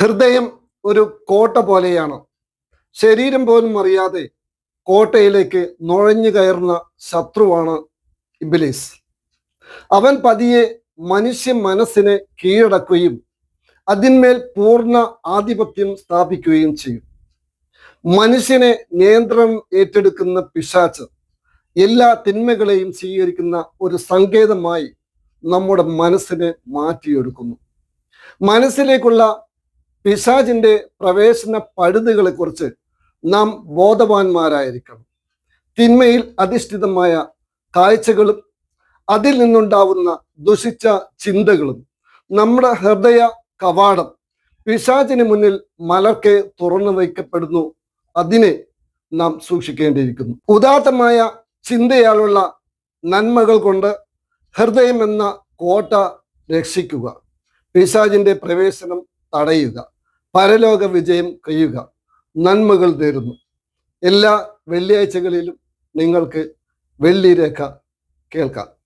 ഹൃദയം ഒരു കോട്ട പോലെയാണ്. ശരീരം പോലും അറിയാതെ കോട്ടയിലേക്ക് നുഴഞ്ഞു കയറുന്ന ശത്രുവാണ് ഇബിലീസ്. അവൻ പതിയെ മനുഷ്യ മനസ്സിനെ കീഴടക്കുകയും അതിന്മേൽ പൂർണ ആധിപത്യം സ്ഥാപിക്കുകയും ചെയ്യും. മനുഷ്യനെ നിയന്ത്രണം ഏറ്റെടുക്കുന്ന പിശാച്ച് എല്ലാ തിന്മകളെയും സ്വീകരിക്കുന്ന ഒരു സങ്കേതമായി നമ്മുടെ മനസ്സിനെ മാറ്റിയെടുക്കുന്നു. മനസ്സിലേക്കുള്ള പിശാചിന്റെ പ്രവേശന പഴുതുകളെ കുറിച്ച് നാം ബോധവാന്മാരായിരിക്കണം. തിന്മയിൽ അധിഷ്ഠിതമായ കാഴ്ചകളും അതിൽ നിന്നുണ്ടാവുന്ന ദുഷിച്ച ചിന്തകളും നമ്മുടെ ഹൃദയ കവാടം പിശാചിന് മുന്നിൽ മലർക്കെ തുറന്നു വയ്ക്കപ്പെടുന്നു അതിനെ നാം സൂക്ഷിക്കേണ്ടിയിരിക്കുന്നു. ഉദാത്തമായ ചിന്തയാലുള്ള നന്മകൾ കൊണ്ട് ഹൃദയം എന്ന കോട്ട രക്ഷിക്കുക. പിശാചിന്റെ പ്രവേശനം തടയുക. പരലോക വിജയം കഴിയുക. നന്മകൾ നേരുന്നു. എല്ലാ വെള്ളിയാഴ്ചകളിലും നിങ്ങൾക്ക് വെള്ളിരേഖ കേൾക്കാം.